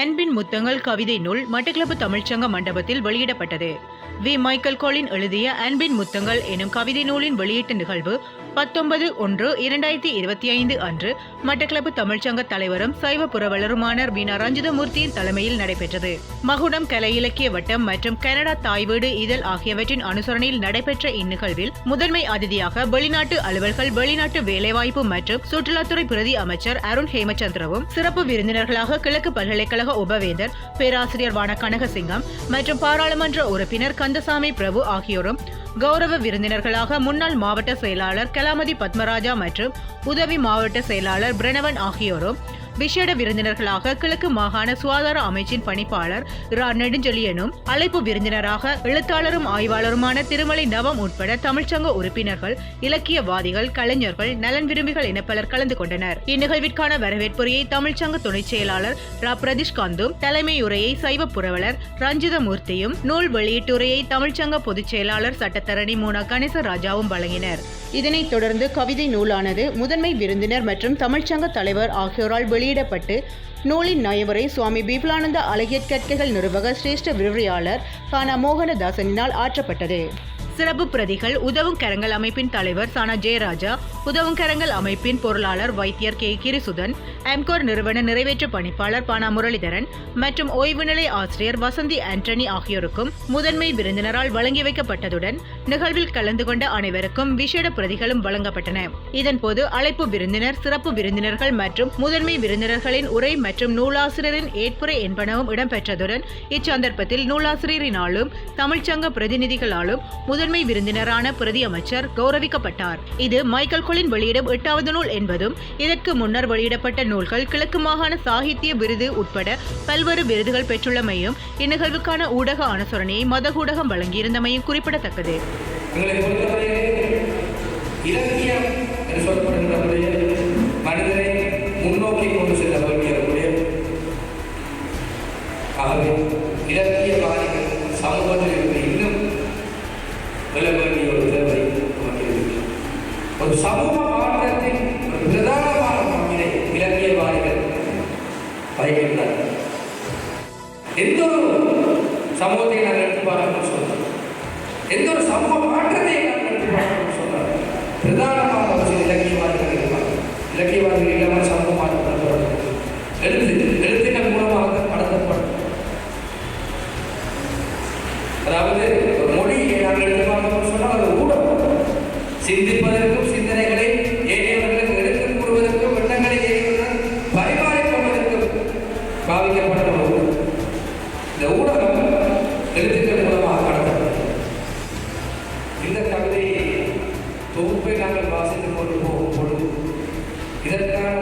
அன்பின் முத்தங்கள் கவிதை நூல் மட்டக்களப்பு தமிழ்ச்சங்க மண்டபத்தில் வெளியிடப்பட்டது. வி. மைக்கேல் கோலின் எழுதிய அன்பின் முத்தங்கள் எனும் கவிதை நூலின் வெளியீட்டு நிகழ்வு பத்தொன்பது ஒன்று இரண்டாயிரத்தி இருபத்தி ஐந்து அன்று மட்டக்களப்பு தமிழ்ச்சங்க தலைவரும் சைவ புரவலருமான வீணா ரஞ்சிதமூர்த்தியின் தலைமையில் நடைபெற்றது. மகுடம் கலை இலக்கிய வட்டம் மற்றும் கனடா தாய்வீடு இதழ் ஆகியவற்றின் அனுசரணையில் நடைபெற்ற இந்நிகழ்வில் முதன்மை அதிதியாக வெளிநாட்டு அலுவல்கள் வெளிநாட்டு வேலைவாய்ப்பு மற்றும் சுற்றுலாத்துறை பிரதி அமைச்சர் அருண் ஹேமச்சந்திரவும் சிறப்பு விருந்தினர்களாக கிழக்கு பல்கலைக்கழக உபவேந்தர் பேராசிரியர் வான கனகசிங்கம் மற்றும் பாராளுமன்ற உறுப்பினர் கந்தசாமி பிரபு ஆகியோரும் கௌரவ விருந்தினர்களாக முன்னாள் மாவட்ட செயலாளர் கலாமதி பத்மராஜா மற்றும் உதவி மாவட்ட செயலாளர் பிரணவன் ஆகியோரும் விசேட விருந்தினர்களாக கிழக்கு மாகாண சுகாதார அமைச்சின் பணிப்பாளர் இரா நெடுஞ்செழியனும் அழைப்பு விருந்தினராக எழுத்தாளரும் ஆய்வாளருமான திருமலை நவம் உட்பட தமிழ்ச்சங்க உறுப்பினர்கள் இலக்கியவாதிகள் கலைஞர்கள் நலன் விரும்பிகள் என பலர் கலந்து கொண்டனர். இந்நிகழ்விற்கான வரவேற்புரையை தமிழ்ச்சங்க துணைச் செயலாளர் ரா. பிரதிஷ்காந்தும் தலைமை உரையை சைவ புரவலர் ரஞ்சிதமூர்த்தியும் நூல் வெளியீட்டுரையை தமிழ்ச்சங்க பொதுச் செயலாளர் சட்டத்தரணி மூனா கணேசராஜாவும் வழங்கினர். இதனைத் தொடர்ந்து கவிதை நூலானது முதன்மை விருந்தினர் மற்றும் தமிழ்ச்சங்க தலைவர் ஆகியோரால் வெளியிடப்பட்டு நூலின் நயவரை சுவாமி பீபலானந்த அழகியற் கற்கைகள் நிறுவக சிரேஷ்ட விரிவுரையாளர் கானா மோகனதாசனினால் ஆற்றப்பட்டது. சிறப்பு பிரதிகள் உதவும் கரங்கள் அமைப்பின் தலைவர் சானா ஜெயராஜா உதவும் கரங்கள் அமைப்பின் பொருளாளர் வைத்தியர் கே. கிரிசுதன் எம்கோர் நிறுவன நிறைவேற்று பணிப்பாளர் பானா முரளிதரன் மற்றும் ஓய்வு நிலை ஆசிரியர் வசந்தி ஆண்டனி ஆகியோருக்கும் முதன்மை விருந்தினரால் வழங்கி வைக்கப்பட்டதுடன் நிகழ்வில் கலந்து கொண்ட அனைவருக்கும் விசேட பிரதிகளும் வழங்கப்பட்டன. இதன்போது அழைப்பு விருந்தினர் சிறப்பு விருந்தினர்கள் மற்றும் முதன்மை விருந்தினர்களின் உரை மற்றும் நூலாசிரியரின் ஏற்புரை என்பனவும் இடம்பெற்றதுடன் இச்சந்தர்ப்பத்தில் நூலாசிரியரினாலும் தமிழ்ச்சங்க பிரதிநிதிகளாலும் முதன்மை விருந்தினரான பிரதி அமைச்சர் கௌரவிக்கப்பட்டார். இது மைக்கேல் கொலின் வெளியிடும் எட்டாவது நூல் என்பதும் இதற்கு முன்னர் வெளியிடப்பட்ட நூல்கள் கிழக்கு மாகாண சாகித்ய விருது உட்பட பல்வேறு விருதுகள் பெற்றுள்ளமையும் இந்நிகழ்வுக்கான ஊடக அனுசரணையை மத ஊடகம் வழங்கியிருந்தமையும் குறிப்பிடத்தக்கது. இலக்கியம் என்று மனிதனை முன்னோக்கி கொண்டு செல்ல வேண்டியவருடைய ஆகவே இலக்கியவாதிகள் சமூகத்தில் ஒரு சமூக மாற்றத்தின் பிரதானமான பங்கினை இலக்கியவாதிகள் வகிக்கின்றனர் எந்த ஒரு சமூகத்தை நாங்கள் எடுத்து பார்க்கணும்னு சொல்றோம் எந்த ஒரு சமூக மாற்றத்தை நாங்கள் எடுத்து பார்க்கணும்னு சொல்றோம் பிரதானமாக ஒரு சில இலக்கியவாதிகள் இருப்பாங்க. இலக்கியவாதிகள் இல்லாமல் சமூக மாற்றம் எழுத்து எழுத்துக்கள் மூலமாக நடத்தப்படும். அதாவது ஒரு மொழியை நாங்கள் எடுத்து பார்க்கணும்னு சொன்னால் அது ஊடகம். சிந்திப்பதற்கு பாவிக்கப்பட்ட போது இந்த ஊடகம் எழுத்துக்கள் மூலமாக கடத்தப்பட்டது இந்த கவிதை தொகுப்பை நாங்கள் வாசித்துக் கொண்டு போகும் பொழுது இதற்கான